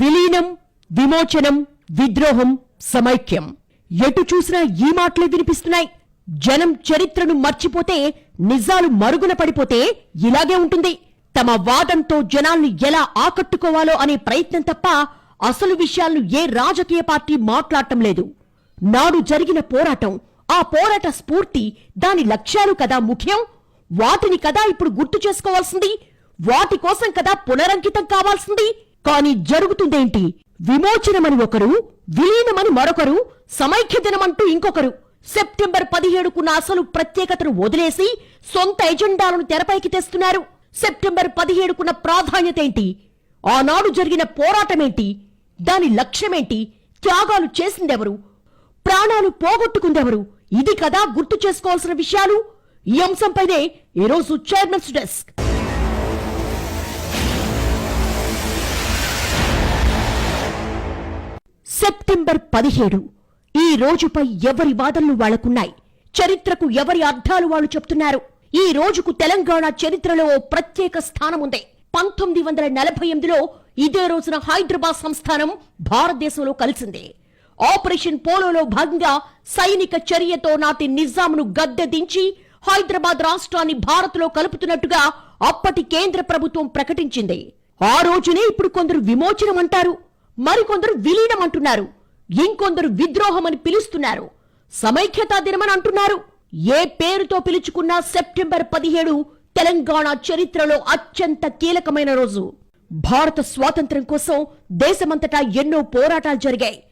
విలీనం విమోచనం విద్రోహం సమైక్యం. ఎటు చూసినా ఈ మాటలే వినిపిస్తున్నాయి. జనం చరిత్రను మర్చిపోతే నిజాలు మరుగున పడిపోతే ఇలాగే ఉంటుంది. తమ వాదంతో జనాల్ని ఎలా ఆకట్టుకోవాలో అనే ప్రయత్నం తప్ప అసలు విషయాలను ఏ రాజకీయ పార్టీ మాట్లాడటం లేదు. నాడు జరిగిన పోరాటం ఆ పోరాట స్ఫూర్తి దాని లక్ష్యాలు కదా ముఖ్యం. వాటిని కదా ఇప్పుడు గుర్తు చేసుకోవాల్సింది. వాటి కోసం కదా పునరంకితం కావాల్సింది. కాని జరుగుతుందేంటి? విమోచనమని ఒకరు విలీనమని మరొకరు సమైక్య దినమంటూ ఇంకొకరు. సెప్టెంబర్ పదిహేడుకున్న అసలు ప్రత్యేకతను వదిలేసి సొంత ఎజెండాలను తెరపైకి తెస్తున్నారు. సెప్టెంబర్ పదిహేడుకున్న ప్రాధాన్యత ఏంటి ఆనాడు జరిగిన పోరాటమేంటి? దాని లక్ష్యమేంటి? త్యాగాలు చేసిందెవరు? ప్రాణాలు పోగొట్టుకుందెవరు? ఇది కదా గుర్తు చేసుకోవాల్సిన విషయాలు. ఈ అంశంపైనే ఈరోజు చైర్మన్స్ డెస్క్. సెప్టెంబర్ పదిహేడు. ఈ రోజుపై ఎవరి వాదనలు వాళ్ళకున్నాయి చరిత్రకు ఎవరి అర్థాలు వాళ్ళు చెప్తున్నారు? ఈ రోజుకు తెలంగాణ చరిత్రలో ఓ ప్రత్యేక స్థానం ఉంది పంతొమ్మిది వందల నలభై ఎనిమిదిలో ఇదే రోజున హైదరాబాద్ సంస్థానం భారతదేశంలో కలిసింది. ఆపరేషన్ పోలోలో భాగంగా సైనిక చర్యతో నాటి నిజాంను గద్దె దించి హైదరాబాద్ రాష్ట్రాన్ని భారత్లో కలుపుతున్నట్టుగా అప్పటి కేంద్ర ప్రభుత్వం ప్రకటించింది. ఆ రోజునే ఇప్పుడు కొందరు విమోచనం అంటారు మరికొందరు విలీనం అంటున్నారు ఇంకొందరు విద్రోహం అని పిలుస్తున్నారు. సమైక్యతా దినమని అంటున్నారు. ఏ పేరుతో పిలుచుకున్నా సెప్టెంబర్ పదిహేడు తెలంగాణ చరిత్రలో అత్యంత కీలకమైన రోజు. భారత స్వాతంత్ర్యం కోసం దేశమంతటా ఎన్నో పోరాటాలు జరిగాయి.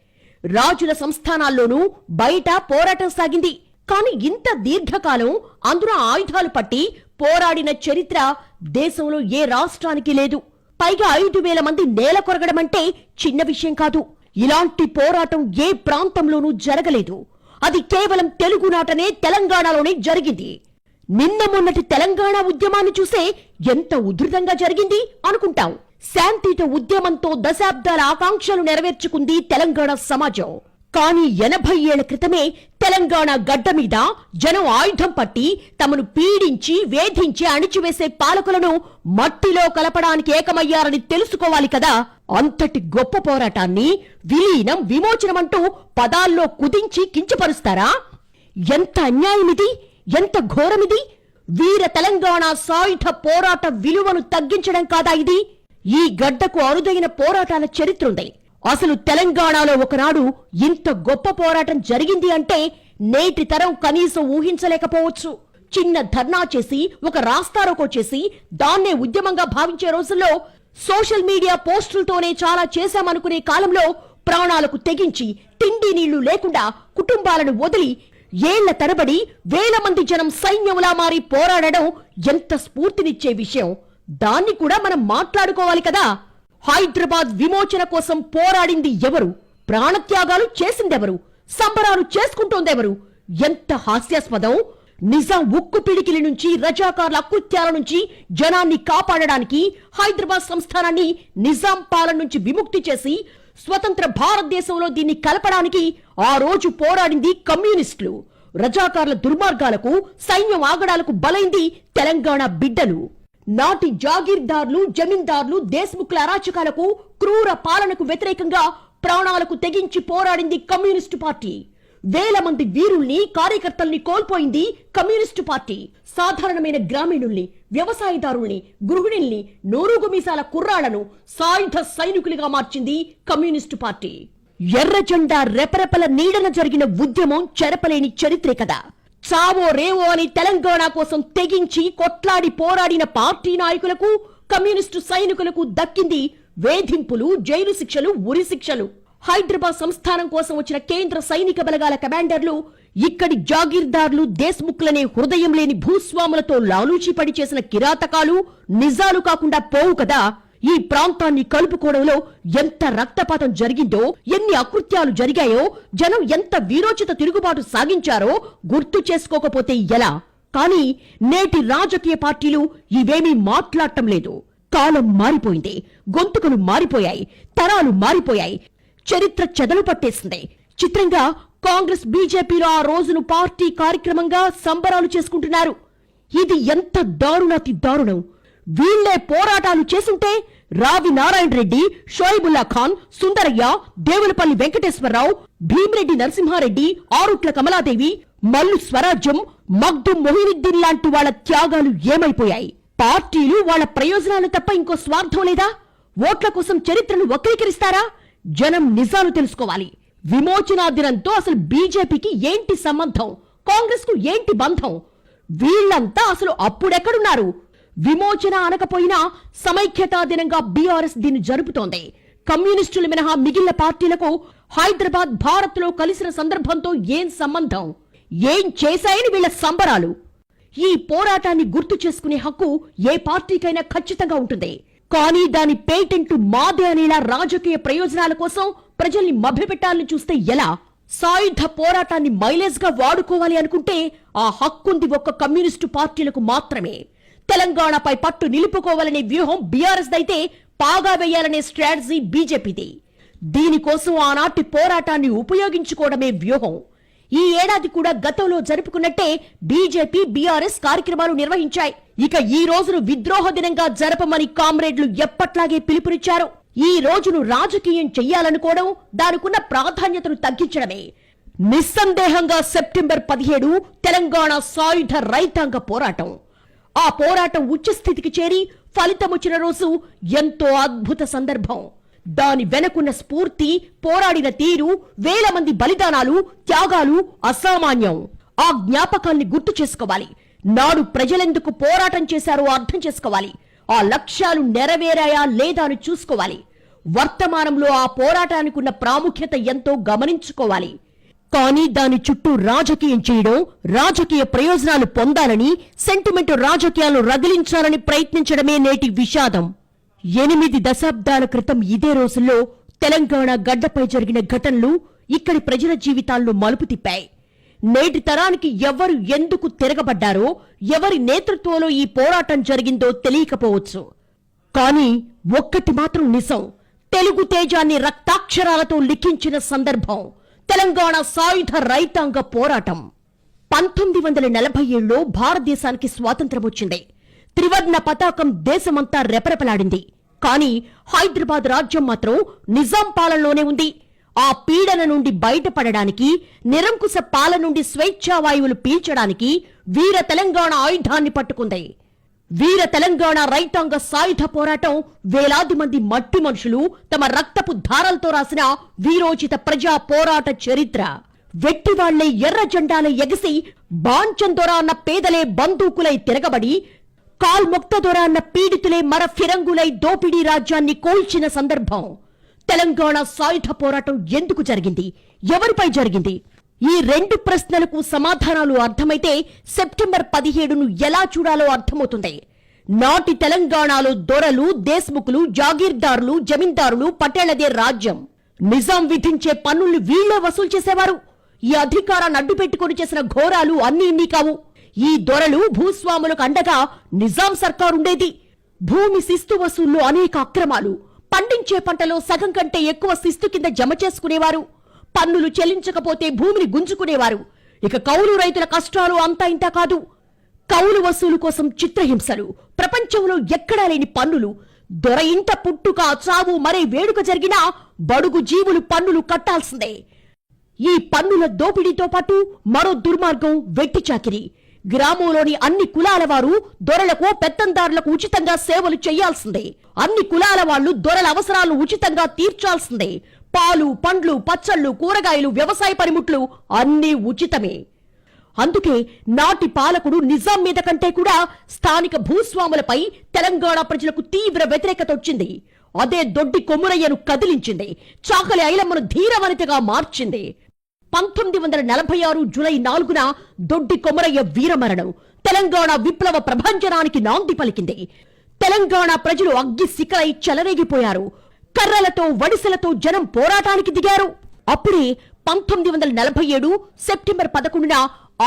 రాజుల సంస్థానాల్లోనూ బయట పోరాటం సాగింది. కాని ఇంత దీర్ఘకాలం అందులో ఆయుధాలు పట్టి పోరాడిన చరిత్ర దేశంలో ఏ రాష్ట్రానికి లేదు. పైగా ఐదు వేల మంది నేల కొరగడం అంటే చిన్న విషయం కాదు. ఇలాంటి పోరాటం ఏ ప్రాంతంలోనూ జరగలేదు. అది కేవలం తెలుగునాటనే తెలంగాణలోనే జరిగింది. నిన్న మొన్నటి తెలంగాణ ఉద్యమాన్ని చూసే ఎంత ఉధృతంగా జరిగింది అనుకుంటాం. శాంతియుత ఉద్యమంతో దశాబ్దాల ఆకాంక్షలు నెరవేర్చుకుంది తెలంగాణ సమాజం. కానీ ఎనభై ఏళ్ళ క్రితమే తెలంగాణ గడ్డ మీద జనం ఆయుధం పట్టి తమను పీడించి వేధించి అణిచివేసే పాలకులను మట్టిలో కలపడానికి ఏకమయ్యారని తెలుసుకోవాలి కదా. అంతటి గొప్ప పోరాటాన్ని విలీనం విమోచనమంటూ పదాల్లో కుదించి కించపరుస్తారా? ఎంత అన్యాయమిది ఎంత ఘోరమిది? వీర తెలంగాణ సాయుధ పోరాట విలువను తగ్గించడం కాదా ఇది? ఈ గడ్డకు అరుదైన పోరాటాల చరిత్రుంది అసలు తెలంగాణలో ఒకనాడు ఇంత గొప్ప పోరాటం జరిగింది అంటే నేటి తరం కనీసం ఊహించలేకపోవచ్చు. చిన్న ధర్నా చేసి ఒక రాస్తారోకో చేసి దాన్నే ఉద్యమంగా భావించే రోజుల్లో సోషల్ మీడియా పోస్టులతోనే చాలా చేశామనుకునే కాలంలో ప్రాణాలకు తెగించి తిండి నీళ్ళు లేకుండా కుటుంబాలను వదిలి ఏళ్ళ తరబడి వేల మంది జనం సైన్యములా మారి పోరాడడం ఎంత స్ఫూర్తినిచ్చే విషయం. దాన్ని కూడా మనం మాట్లాడుకోవాలి కదా. హైదరాబాద్ విమోచన కోసం పోరాడింది ఎవరు? ప్రాణత్యాగాలు చేసిందెవరు? సంబరాలు చేసుకుంటోందెవరు? ఎంత హాస్యాస్పదం! నిజాం ఉక్కు పిడికిలి నుంచి రజాకార్ల అకృత్యాల నుంచి జనాన్ని కాపాడడానికి హైదరాబాద్ సంస్థానాన్ని నిజాం పాలన నుంచి విముక్తి చేసి స్వతంత్ర భారతదేశంలో దీన్ని కలపడానికి ఆ రోజు పోరాడింది కమ్యూనిస్టులు. రజాకార్ల దుర్మార్గాలకు సైన్యం ఆగడాలకు బలైంది తెలంగాణ బిడ్డలు. నాటి జాగీర్దార్లు జమీందార్లు దేశ్ముఖ్ల అరాచకాలకు క్రూర పాలనకు వ్యతిరేకంగా ప్రాణాలకు తెగించి పోరాడింది కమ్యూనిస్టు పార్టీ. వేల మంది వీరుల్ని కార్యకర్తల్ని కోల్పోయింది కమ్యూనిస్టు పార్టీ. సాధారణమైన గ్రామీణుల్ని వ్యవసాయదారుల్ని గృహిణుల్ని నూరుగు మీసాల కుర్రాళ్ళను సాయుధ సైనికులుగా మార్చింది కమ్యూనిస్టు పార్టీ. ఎర్ర జెండా రెపరెపల నీడన జరిగిన ఉద్యమం చెరపలేని చరిత్రే కదా. చావో రేవో అని తెలంగాణ కోసం తెగించి కొట్లాడి పోరాడిన పార్టీ నాయకులకు కమ్యూనిస్టు సైనికులకు దక్కింది వేధింపులు జైలు శిక్షలు ఉరి శిక్షలు. హైదరాబాద్ సంస్థానం కోసం వచ్చిన కేంద్ర సైనిక బలగాల కమాండర్లు ఇక్కడి జాగీర్దార్లు దేశ్ముఖ్లనే హృదయం లేని భూస్వాములతో లాలూచిపడి చేసిన కిరాతకాలు నిజాలు కాకుండా పోవు కదా? ఈ ప్రాంతాన్ని కలుపుకోవడంలో ఎంత రక్తపాతం జరిగిందో ఎన్ని అకృత్యాలు జరిగాయో జనం ఎంత వీరోచిత తిరుగుబాటు సాగించారో గుర్తు చేసుకోకపోతే ఎలా? కానీ నేటి రాజకీయ పార్టీలు ఇవేమీ మాట్లాడటం లేదు. కాలం మారిపోయింది గొంతుకలు మారిపోయాయి తరాలు మారిపోయాయి చరిత్ర చెదలు పట్టేసింది. చిత్రంగా కాంగ్రెస్ బీజేపీలో ఆ రోజును పార్టీ కార్యక్రమంగా సంబరాలు చేసుకుంటున్నారు. ఇది ఎంత దారుణాతి దారుణం! వీళ్ళే పోరాటాలు చేసుంటే రావి నారాయణ రెడ్డి షోయిబుల్లా ఖాన్ సుందరయ్య దేవులపల్లి వెంకటేశ్వరరావు భీమిరెడ్డి నరసింహారెడ్డి ఆరుట్ల కమలాదేవి మల్లు స్వరాజ్యం మగ్దు మొహినుద్దీన్ లాంటి వాళ్ళ త్యాగాలు ఏమైపోయాయి? పార్టీలు వాళ్ళ ప్రయోజనాలు తప్ప ఇంకో స్వార్థం లేదా? ఓట్ల కోసం చరిత్రను వక్రీకరిస్తారా? జనం నిజాలు తెలుసుకోవాలి. విమోచనా దినంతో అసలు బీజేపీకి ఏంటి సంబంధం? కాంగ్రెస్కు ఏంటి బంధం? వీళ్ళంతా అసలు అప్పుడెక్కడున్నారు? విమోచన అనకపోయినా సమైక్యతా దినంగా బీఆర్ఎస్ దీన్ని జరుపుతోంది. కమ్యూనిస్టులు మినహా మిగిలిన పార్టీలకు హైదరాబాద్ భారత్లో కలిసిన సందర్భంతో ఏం సంబంధం? ఏం చేశాయని వీళ్ళ సంబరాలు? ఈ పోరాటాన్ని గుర్తు చేసుకునే హక్కు ఏ పార్టీకైనా ఖచ్చితంగా ఉంటుంది. కానీ దాని పేటెంట్ మాదే అనేలా రాజకీయ ప్రయోజనాల కోసం ప్రజల్ని మభ్యపెట్టాలని చూస్తే ఎలా? సాయుధ పోరాటాన్ని మైలేజ్గా వాడుకోవాలి అనుకుంటే ఆ హక్కుంది ఒక్క కమ్యూనిస్టు పార్టీలకు మాత్రమే. తెలంగాణపై పట్టు నిలుపుకోవాలనే వ్యూహం బీఆర్ఎస్ దైతే పాగా వేయాలనే స్ట్రాటజీ బీజేపీది. దీనికోసం ఆనాటి పోరాటాన్ని ఉపయోగించుకోవడమే వ్యూహం. ఈ ఏడాది కూడా గతంలో జరుపుకున్నట్టే బీజేపీ బీఆర్ఎస్ కార్యక్రమాలు నిర్వహించాయి. ఇక ఈ రోజును విద్రోహ దినంగా జరపమని కామ్రేడ్లు ఎప్పట్లాగే పిలుపునిచ్చారు. ఈ రోజును రాజకీయం చెయ్యాలనుకోవడం దానికున్న ప్రాధాన్యతను తగ్గించడమే. నిస్సందేహంగా సెప్టెంబర్ పదిహేడు తెలంగాణ సాయుధ రైతాంగ పోరాటం. ఆ పోరాటం ఉచ్చస్థితికి చేరి ఫలితమొచ్చిన రోజు ఎంతో అద్భుత సందర్భం. దాని వెనకున్న స్ఫూర్తి పోరాడిన తీరు వేల మంది బలిదానాలు త్యాగాలు అసామాన్యం. ఆ జ్ఞాపకాన్ని గుర్తు చేసుకోవాలి. నాడు ప్రజలెందుకు పోరాటం చేశారో అర్థం చేసుకోవాలి. ఆ లక్ష్యాలు నెరవేరాయా లేదా అని చూసుకోవాలి. వర్తమానంలో ఆ పోరాటానికి ఉన్న ప్రాముఖ్యత ఎంతో గమనించుకోవాలి. కానీ దాని చుట్టూ రాజకీయం చేయడం రాజకీయ ప్రయోజనాలు పొందాలని సెంటిమెంట్ రాజకీయాలు రగిలించాలని ప్రయత్నించడమే నేటి విషాదం. ఎనిమిది దశాబ్దాల క్రితం ఇదే రోజుల్లో తెలంగాణ గడ్డపై జరిగిన ఘటనలు ఇక్కడి ప్రజల జీవితాల్లో మలుపు తిప్పాయి. నేటి తరానికి ఎవరు ఎందుకు తిరగబడ్డారో ఎవరి నేతృత్వంలో ఈ పోరాటం జరిగిందో తెలియకపోవచ్చు. కానీ ఒక్కటి మాత్రం నిజం తెలుగు తేజాన్ని రక్తాక్షరాలతో లిఖించిన సందర్భం. తెలంగాణ సాయుధ రైతాంగ పోరాటం. పంతొమ్మిది వందల నలభై ఏడులో భారతదేశానికి స్వాతంత్రం వచ్చింది. త్రివర్ణ పతాకం దేశమంతా రెపరెపలాడింది. కానీ హైదరాబాద్ రాజ్యం మాత్రం నిజాం పాలనలోనే ఉంది. ఆ పీడన నుండి బయటపడడానికి నిరంకుశ పాల నుండి స్వేచ్ఛావాయువులు పీల్చడానికి వీర తెలంగాణ ఆయుధాన్ని పట్టుకుంది. వీర తెలంగాణ రైతాంగ సాయుధ పోరాటం వేలాది మంది మట్టి మనుషులు తమ రక్తపు ధారలతో రాసిన వీరోచిత ప్రజా పోరాట చరిత్ర. వెట్టివాళ్ళే ఎర్ర జెండాలు ఎగసి బాంచందొర అన్న పేదలే బందూకులై తిరగబడి కాల్ముక్తదొర అన్న పీడితులే మర ఫిరంగులై దోపిడీ రాజ్యాన్ని కోల్చిన సందర్భం. తెలంగాణ సాయుధ పోరాటం ఎందుకు జరిగింది? ఎవరిపై జరిగింది? ఈ రెండు ప్రశ్నలకు సమాధానాలు అర్థమైతే సెప్టెంబర్ పదిహేడును ఎలా చూడాలో అర్థమవుతుంది. నాటి తెలంగాణలో దొరలు దేశ్ముఖులు జాగీర్దారులు జమీందారులు పటేళ్ళదే రాజ్యం. నిజాం విధించే పన్నుల్ని వీళ్ళే వసూలు చేసేవారు. ఈ అధికారాన్ని అడ్డు పెట్టుకుని చేసిన ఘోరాలు అన్ని ఇన్ని కావు. ఈ దొరలు భూస్వాములకు అండగా నిజాం సర్కారుండేది భూమి శిస్తు వసూళ్ళు అనేక అక్రమాలు. పండించే పంటలో సగం కంటే ఎక్కువ శిస్తు కింద జమ చేసుకునేవారు. పన్నులు చెల్లించకపోతే భూమిని గుంజుకునేవారు. ఇక కౌలు రైతుల కష్టాలు అంతా ఇంతా కాదు. కౌలు వసూలు కోసం చిత్రహింసలు. ప్రపంచంలో ఎక్కడా లేని పన్నులు. దొర ఇంట పుట్టుక చావు మరే వేడుక జరిగినా బడుగు జీవులు పన్నులు కట్టాల్సిందే. ఈ పన్నుల దోపిడీతో పాటు మరో దుర్మార్గం వెట్టి చాకిరి. గ్రామంలోని అన్ని కులాల వారు దొరలకు పెత్తందారులకు ఉచితంగా సేవలు చేయాల్సిందే. అన్ని కులాల వాళ్ళు దొరల అవసరాలను ఉచితంగా తీర్చాల్సిందే. పాలు పండ్లు పచ్చళ్ళు కూరగాయలు వ్యవసాయ పనిముట్లు అన్నీ ఉచితమే. అందుకే నాటి పాలకుడు నిజాం మీద కంటే కూడా స్థానిక భూస్వాములపై తెలంగాణ ప్రజలకు తీవ్ర వ్యతిరేకత వచ్చింది. అదే దొడ్డి కొమురయ్యను కదిలించింది. చాకలి ఐలమ్మను ధీరవనితగా మార్చింది. పంతొమ్మిది వందల నలభై ఆరు జులై నాలుగున దొడ్డి కొమరయ్య వీరమరణం. తెలంగాణ విప్లవ ప్రభంజనానికి నాంది పలికింది. తెలంగాణ ప్రజలు అగ్గి సికలై చెలరేగిపోయారు. కర్రలతో వడిసెలతో జనం పోరాటానికి దిగారు. అప్పుడే పంతొమ్మిది వందల నలభై ఏడు సెప్టెంబర్ పదకొండున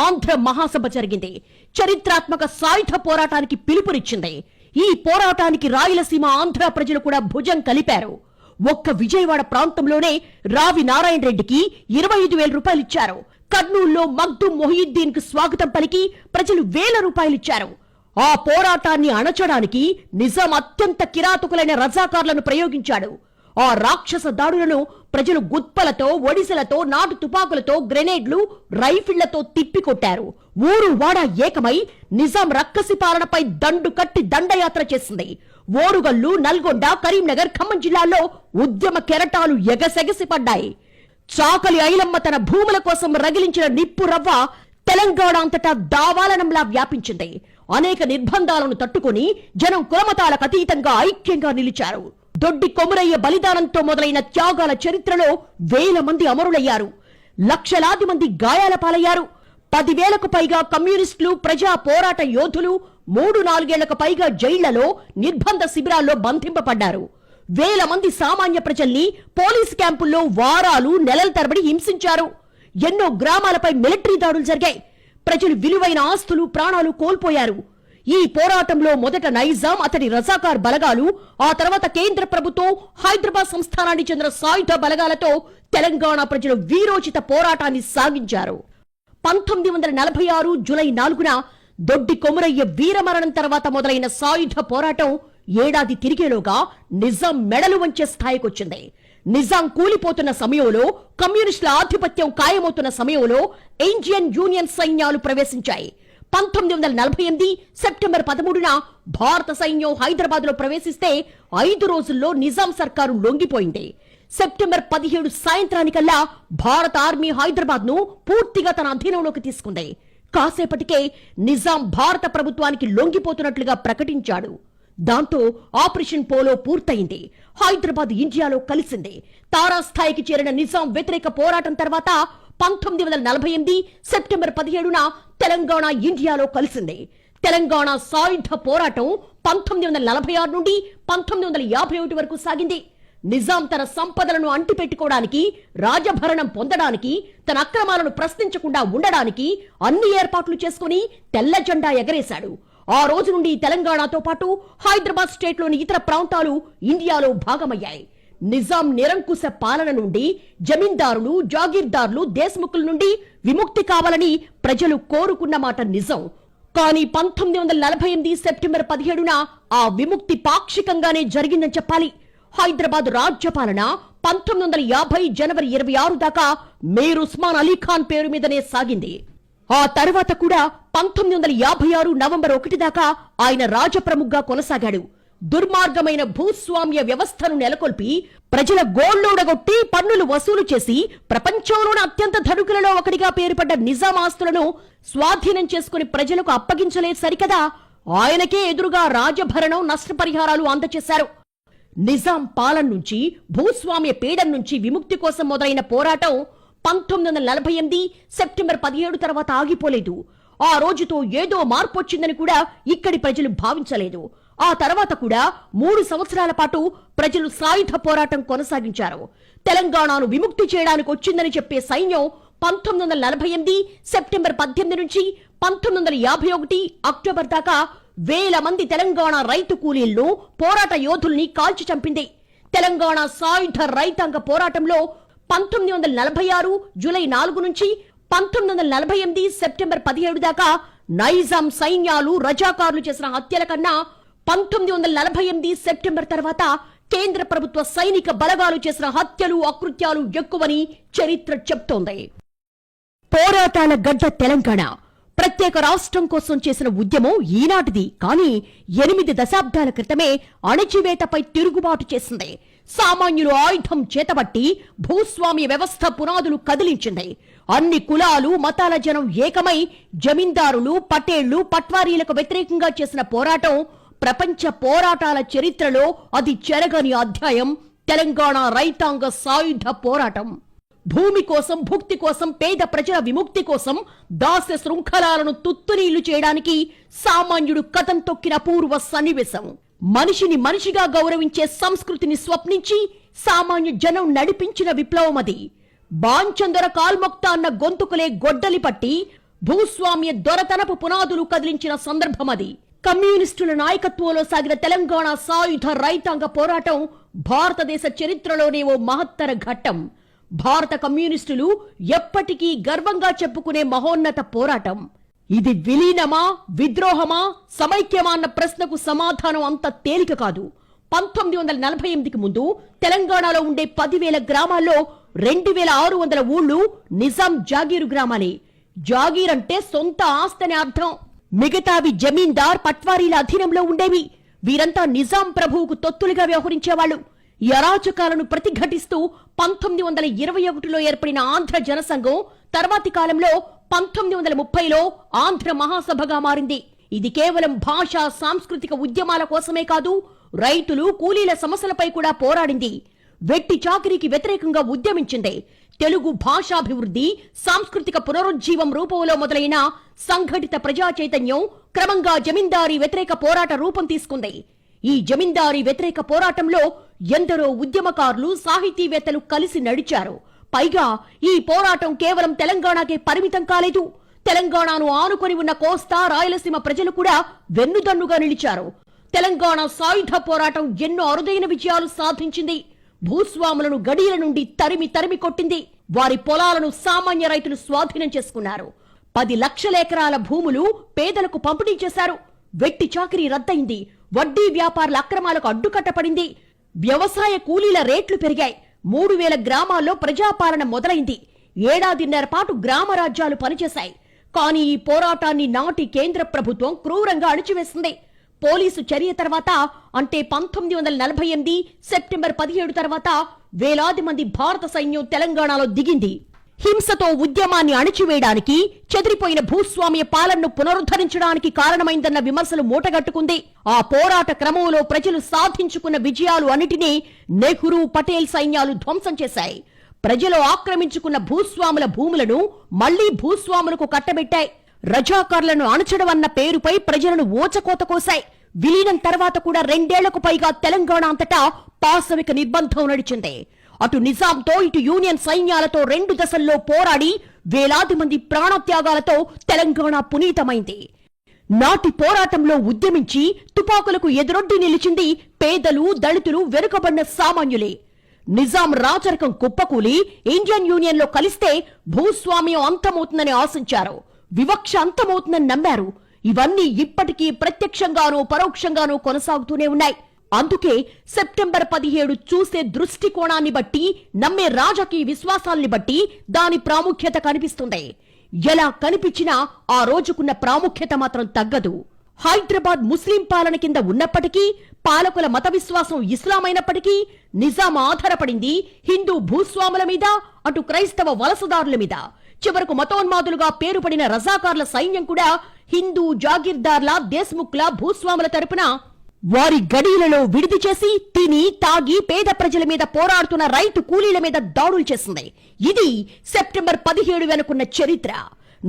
ఆంధ్ర మహాసభ జరిగింది. చరిత్రాత్మక సాయుధ పోరాటానికి పిలుపునిచ్చింది. ఈ పోరాటానికి రాయలసీమ ఆంధ్ర ప్రజలు కూడా భుజం కలిపారు. ఒక్క విజయవాడ ప్రాంతంలోనే రావి నారాయణ రెడ్డికి ఇరవై ఐదు వేల రూపాయలిచ్చారు. కర్నూలులో మగ్దు మొహియుద్దీన్కు స్వాగతం పలికి ప్రజలు వేల రూపాయలిచ్చారు. ఆ పోరాటాన్ని అణచడానికి నిజాం అత్యంత కిరాతకులైన రజాకార్లను ప్రయోగించాడు. ఆ రాక్షస దాడులను ప్రజలు గుత్పలతో ఒడిసెలతో నాటు తుపాకులతో గ్రెనేడ్లు రైఫిళ్ళతో తిప్పికొట్టారు. ఊరు వాడ ఏకమై నిజాం రక్కసి పాలనపై దండు కట్టి దండయాత్ర చేసింది. ఓరుగల్లు నల్గొండ కరీంనగర్ ఖమ్మం జిల్లాల్లో ఉద్యమ కెరటాలు ఎగసెగసి పడ్డాయి చాకలి ఐలమ్మ తన భూముల కోసం రగిలించిన నిప్పు రవ్వ తెలంగాణ అంతటా దావాలనంలా వ్యాపించింది. అనేక నిర్బంధాలను తట్టుకొని జనం కులమతాలకు అతీతంగా ఐక్యంగా నిలిచారు. దొడ్డి కొమురయ్య బలిదానంతో మొదలైన త్యాగాల చరిత్రలో వేల మంది అమరులయ్యారు. లక్షలాది మంది గాయాల పాలయ్యారు. పదివేలకు పైగా కమ్యూనిస్టులు ప్రజా పోరాట యోధులు మూడు నాలుగేళ్ళకు పైగా జైళ్ళలో నిర్బంధ శిబిరాల్లో బంధింపబడ్డారు. వేల మంది సామాన్య ప్రజల్ని పోలీస్ క్యాంపుల్లో వారాలు నెలల తరబడి హింసించారు. ఎన్నో గ్రామాలపై మిలిటరీ దాడులు జరిగాయి. ప్రజలు విలువైన ఆస్తులు ప్రాణాలు కోల్పోయారు. ఈ పోరాటంలో మొదట నైజాం అతడి రజాకార్ బలగాలు ఆ తర్వాత కేంద్ర ప్రభుత్వం హైదరాబాద్ సంస్థానానికి చెందిన సాయుధ బలగాలతో తెలంగాణ ప్రజలు వీరోచిత పోరాటాన్ని సాగించారు. పంతొమ్మిది వందల నలభై ఆరు జులై నాలుగున దొడ్డి కొమురయ్య వీరమరణం తర్వాత మొదలైన సాయుధ పోరాటం ఏడాది తిరిగేలోగా నిజాం మెడలు వంచే స్థాయికొచ్చింది. నిజాం కూలిపోతున్న సమయంలో కమ్యూనిస్టుల ఆధిపత్యం ఖాయమవుతున్న సమయంలో ఇండియన్ యూనియన్ సైన్యాలు ప్రవేశించాయి. పంతొమ్మిది వందల నలభై ఎనిమిది సెప్టెంబర్ పదమూడున భారత సైన్యం హైదరాబాద్లో ప్రవేశిస్తే ఐదు రోజుల్లో నిజాం సర్కారు లొంగిపోయింది. సెప్టెంబర్ పదిహేడు సాయంత్రానికల్లా భారత ఆర్మీ హైదరాబాద్ను పూర్తిగా తన అధీనంలోకి తీసుకుంది. కాసేపటికే నిజాం భారత ప్రభుత్వానికి లొంగిపోతున్నట్లుగా ప్రకటించాడు. దాంతో ఆపరేషన్ పోలో పూర్తయింది. హైదరాబాద్ ఇండియాలో కలిసింది. తారాస్థాయికి చేరిన నిజాం వ్యతిరేక పోరాటం తర్వాత పంతొమ్మిది వందల నలభై ఎనిమిది సెప్టెంబర్ పదిహేడున తెలంగాణ ఇండియాలో కలిసింది. తెలంగాణ సాయుధ పోరాటం పంతొమ్మిది వందల నలభై ఆరు నుండి పంతొమ్మిది వందల యాభై ఒకటి వరకు సాగింది. నిజాం తన సంపదలను అంటిపెట్టుకోవడానికి రాజభరణం పొందడానికి తన అక్రమాలను ప్రశ్నించకుండా ఉండడానికి అన్ని ఏర్పాట్లు చేసుకుని తెల్ల జెండా ఎగరేశాడు. ఆ రోజు నుండి తెలంగాణతో పాటు హైదరాబాద్ స్టేట్లోని ఇతర ప్రాంతాలు ఇండియాలో భాగమయ్యాయి. నిజాం నిరంకుశ పాలన నుండి జమీందారులు జాగీర్దారులు దేశముఖుల నుండి విముక్తి కావాలని ప్రజలు కోరుకున్న మాట నిజం. కానీ పంతొమ్మిది వందల నలభై ఎనిమిది సెప్టెంబర్ పదిహేడున ఆ విముక్తి పాక్షికంగానే జరిగిందని చెప్పాలి. హైదరాబాద్ రాజ్యపాలన పంతొమ్మిది వందల యాభై జనవరి ఇరవై ఆరు దాకా మీర్ ఉస్మాన్ అలీ ఖాన్ పేరు మీదనే సాగింది. ఆ తర్వాత కూడా పంతొమ్మిది వందల యాభై ఆరు నవంబర్ ఒకటి దాకా ఆయన రాజప్రముగ్గా కొనసాగాడు. దుర్మార్గమైన భూస్వామ్య వ్యవస్థను నెలకొల్పి ప్రజల గోళ్ళూడగొట్టి పన్నులు వసూలు చేసి ప్రపంచంలోని అత్యంత ధనుకులలో ఒకటిగా పేరుపడ్డ నిజాం ఆస్తులను స్వాధీనం చేసుకుని ప్రజలకు అప్పగించలేదు సరికదా? ఆయనకే ఎదురుగా రాజభరణం నష్టపరిహారాలు అందజేశారు నిజాం పాలన నుంచి భూస్వామ్య పీడన నుంచి విముక్తి కోసం మొదలైన పోరాటం పంతొమ్మిది వందల నలభై ఎనిమిది సెప్టెంబర్ పదిహేడు తర్వాత ఆగిపోలేదు. ఆ రోజుతో ఏదో మార్పు వచ్చిందని కూడా ఇక్కడి ప్రజలు భావించలేదు. ఆ తర్వాత కూడా మూడు సంవత్సరాల పాటు ప్రజలు సాయుధ పోరాటం కొనసాగించారు. తెలంగాణను విముక్తి చేయడానికి వచ్చిందని చెప్పే సైన్యం పంతొమ్మిది వందల నలభై ఎనిమిది సెప్టెంబర్ పద్దెనిమిది నుంచి పంతొమ్మిది వందల యాభై ఒకటి అక్టోబర్ దాకా వేల మంది తెలంగాణ రైతు కూలీలను పోరాట యోధుల్ని కాల్చి చంపింది. తెలంగాణ సాయుధ రైతాంగ పోరాటంలో పంతొమ్మిది వందల నలభై ఆరు జూలై నాలుగు నుంచి పంతొమ్మిది వందల నలభై ఎనిమిది సెప్టెంబర్ పదిహేడు దాకా నైజాం సైన్యాలు రజాకారులు చేసిన హత్యల కన్నా పంతొమ్మిది వందల నలభై ఎనిమిది సెప్టెంబర్ తర్వాత కేంద్ర ప్రభుత్వ సైనిక బలగాలు చేసిన హత్యలు అకృత్యాలు ఎక్కువని చరిత్ర చెప్తోంది. పోరాటాల గడ్డ తెలంగాణ. ప్రత్యేక రాష్ట్రం కోసం చేసిన ఉద్యమం ఈనాటిది కానీ ఎనిమిది దశాబ్దాల క్రితమే అణచివేతపై తిరుగుబాటు చేసింది. సామాన్యులు ఆయుధం చేతబట్టి భూస్వామ్య వ్యవస్థ పునాదులు కదిలించింది. అన్ని కులాలు మతాల జనం ఏకమై జమీందారులు పటేళ్ళు పట్వారీలకు వ్యతిరేకంగా చేసిన పోరాటం ప్రపంచ పోరాటాల చరిత్రలో అది చెరగని అధ్యాయం. తెలంగాణ రైతాంగ సాయుధ పోరాటం. భూమి కోసం భుక్తి కోసం పేద ప్రజల విముక్తి కోసం దాస్య శృంఖలాలను తుత్తునీళ్ళు చేయడానికి సామాన్యుడు కథం తొక్కిన పూర్వ సన్నివేశం. మనిషిని మనిషిగా గౌరవించే సంస్కృతిని స్వప్నించి సామాన్య జనం నడిపించిన విప్లవం అది. బాంచందొర కాల్మొక్త అన్న గొంతుకులే గొడ్డలి పట్టి భూస్వామ్య దొరతనపు పునాదులు కదిలించిన సందర్భం అది. కమ్యూనిస్టుల నాయకత్వంలో సాగిన తెలంగాణ సాయుధ రైతాంగ పోరాటం భారతదేశ చరిత్రలోనే ఓ మహత్తర ఘట్టం. భారత కమ్యూనిస్టులు ఎప్పటికీ గర్వంగా చెప్పుకునే మహోన్నత పోరాటం. ఇది విలీనమా విద్రోహమా సమైక్యమా అన్న ప్రశ్నకు సమాధానం అంత తేలిక కాదు. పంతొమ్మిది వందల నలభై ఎనిమిదికి ముందు తెలంగాణలో ఉండే పదివేల గ్రామాల్లో రెండు వేల ఆరు వందల ఊళ్ళు నిజాం జాగీరు గ్రామాలే. జాగీర్ అంటే సొంత ఆస్తని అర్థం. మిగతావి జమీందార్ పట్వారీల అధీనంలో ఉండేవి. వీరంతా నిజాం ప్రభువుకు తొత్తులుగా వ్యవహరించేవాళ్ళు ఈ అరాచకాలను ప్రతిఘటిస్తూ పంతొమ్మిది వందల ఇరవై ఒకటిలో ఏర్పడిన ఆంధ్ర జనసంఘం తర్వాతి కాలంలో పంతొమ్మిది వందల ముప్పైలో ఆంధ్ర మహాసభగా మారింది. ఇది కేవలం భాషా సాంస్కృతిక ఉద్యమాల కోసమే కాదు రైతులు కూలీల సమస్యలపై కూడా పోరాడింది. వెట్టి చాకిరీకి వ్యతిరేకంగా ఉద్యమించింది. తెలుగు భాషాభివృద్ధి సాంస్కృతిక పునరుజ్జీవం రూపంలో మొదలైన సంఘటిత ప్రజా చైతన్యం క్రమంగా జమీందారీ వ్యతిరేక పోరాట రూపం తీసుకుంది. ఈ జమీందారీ వ్యతిరేక పోరాటంలో ఎందరో ఉద్యమకారులు సాహితీవేత్తలు కలిసి నడిచారు. పైగా ఈ పోరాటం కేవలం తెలంగాణకే పరిమితం కాలేదు. తెలంగాణను ఆనుకొని ఉన్న కోస్తా రాయలసీమ ప్రజలు కూడా వెన్నుదన్నుగా నిలిచారు. తెలంగాణ సాయుధ పోరాటం ఎన్నో అరుదైన విజయాలు సాధించింది. భూస్వాములను గడియల నుండి తరిమి తరిమి కొట్టింది. వారి పొలాలను సామాన్య రైతులు స్వాధీనం చేసుకున్నారు. పది లక్షల ఎకరాల భూములు పేదలకు పంపిణీ చేశారు. వెట్టి చాకరీ రద్దయింది. వడ్డీ వ్యాపారుల అక్రమాలకు అడ్డుకట్టపడింది వ్యవసాయ కూలీల రేట్లు పెరిగాయి. మూడు వేల గ్రామాల్లో ప్రజాపాలన మొదలైంది. ఏడాదిన్నర పాటు గ్రామ రాజ్యాలు పనిచేశాయి. కానీ ఈ పోరాటాన్ని నాటి కేంద్ర ప్రభుత్వం క్రూరంగా అణిచివేసింది. పోలీసు చర్య తర్వాత అంటే పంతొమ్మిది వందల నలభై ఎనిమిది సెప్టెంబర్ పదిహేడు తర్వాత వేలాది మంది భారత సైన్యం తెలంగాణలో దిగింది. హింసతో ఉద్యమాన్ని అణిచివేయడానికి చెదిరిపోయిన భూస్వామ్య పాలనను పునరుద్ధరించడానికి కారణమైందన్న విమర్శలు మూటగట్టుకుంది. ఆ పోరాట క్రమంలో ప్రజలు సాధించుకున్న విజయాలు అన్నిటినీ నెహ్రూ పటేల్ సైన్యాలు ధ్వంసం చేశాయి. ప్రజలు ఆక్రమించుకున్న భూస్వాముల భూములను మళ్ళీ భూస్వాములకు కట్టబెట్టాయి. రజాకర్లను అణచడం అన్న పేరుపై ప్రజలను ఓచకోత కోశాయి. విలీనం తర్వాత కూడా రెండేళ్ళకు పైగా తెలంగాణ అంతటా పాశవిక నిర్బంధం నడిచింది. అటు నిజాంతో ఇటు యూనియన్ సైన్యాలతో రెండు దశల్లో పోరాడి వేలాది మంది ప్రాణత్యాగాలతో తెలంగాణ పునీతమైంది. నాటి పోరాటంలో ఉద్యమించి తుపాకులకు ఎదురొడ్డి నిలిచింది పేదలు దళితులు వెనుకబడిన సామాన్యులే. నిజాం రాచరికం కుప్పకూలి ఇండియన్ యూనియన్లో కలిస్తే భూస్వామ్యం అంతమవుతుందని ఆశించారు. వివక్ష అంతమవుతుందని నమ్మారు. ఇవన్నీ ఇప్పటికీ ప్రత్యక్షంగానూ పరోక్షంగానూ కొనసాగుతూనే ఉన్నాయి. అందుకే సెప్టెంబర్ పదిహేడు చూసే దృష్టికోణాన్ని బట్టి నమ్మే రాజకీయ విశ్వాసాల్ని బట్టి దాని ప్రాముఖ్యత కనిపిస్తుంది. ఎలా కనిపించినా ఆ రోజుకున్న ప్రాముఖ్యత మాత్రం తగ్గదు. హైదరాబాద్ ముస్లిం పాలన కింద ఉన్నప్పటికీ పాలకుల మత విశ్వాసం ఇస్లాం అయినప్పటికీ నిజాం ఆధారపడింది హిందూ భూస్వాముల మీద అటు క్రైస్తవ వలసదారుల మీద. చివరకు మతోన్మాదులుగా పేరుపడిన రజాకార్ల సైన్యం కూడా హిందూ జాగీర్దార్ల దేశ్ముఖ్ల భూస్వాముల తరపున వారి గడియలలో విడిది చేసి తిని తాగి పేద ప్రజల మీద పోరాడుతున్న రైతు కూలీల మీద దాడులు చేసింది. ఇది సెప్టెంబర్ పదిహేడు వెనుకున్న చరిత్ర.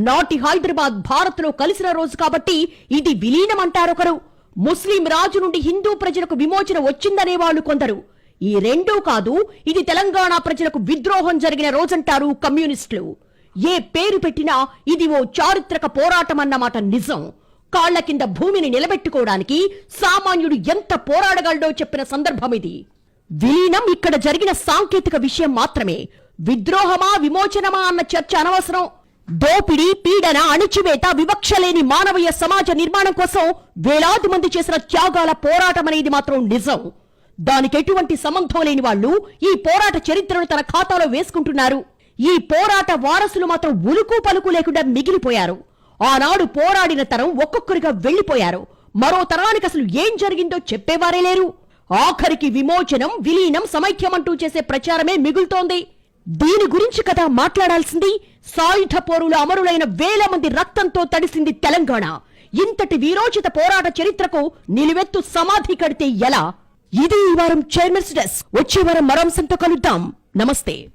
నాటి హైదరాబాద్ భారత్లో కలిసిన రోజు కాబట్టి ఇది విలీనం అంటారొకరు ముస్లిం రాజు నుండి హిందూ ప్రజలకు విమోచన వచ్చిందనే వాళ్ళు కొందరు. ఈ రెండూ కాదు ఇది తెలంగాణ ప్రజలకు విద్రోహం జరిగిన రోజంటారు కమ్యూనిస్టులు. ఏ పేరు పెట్టినా ఇది ఓ చారిత్రక పోరాటం అన్నమాట నిజం. కాళ్ళ కింద భూమిని నిలబెట్టుకోవడానికి సామాన్యుడు ఎంత పోరాడగలడో చెప్పిన సందర్భం ఇది. విలీనం ఇక్కడ జరిగిన సాంకేతిక విషయం మాత్రమే. విద్రోహమా విమోచనమా అన్న చర్చ అనవసరం. దోపిడీ పీడన అణిచివేత వివక్ష లేని మానవీయ సమాజ నిర్మాణం కోసం వేలాది మంది చేసిన త్యాగాల పోరాటం అనేది మాత్రం నిజం. దానికి ఎటువంటి సంబంధం లేని వాళ్ళు ఈ పోరాట చరిత్రను తన ఖాతాలో వేసుకుంటున్నారు. ఈ పోరాట వారసులు మాత్రం ఉలుకు పలుకు లేకుండా మిగిలిపోయారు. ఆనాడు పోరాడిన తరం ఒక్కొక్కరిగా వెళ్ళిపోయారు మరో తరానికి అసలు ఏం జరిగిందో చెప్పేవారే లేరు. ఆఖరికి విమోచనం విలీనం సమైక్యమంటూ చేసే ప్రచారమే మిగులుతోంది. దీని గురించి కదా మాట్లాడాల్సింది? సాయుధ పోరుల అమరులైన వేల మంది రక్తంతో తడిసింది తెలంగాణ. ఇంతటి వీరోచిత పోరాట చరిత్రకు నిలువెత్తు సమాధి కడితే ఎలా? ఇది ఈ వారం చైర్మన్స్ డెస్క్. వచ్చే వారం మరో అంశంతో కలుద్దాం. నమస్తే.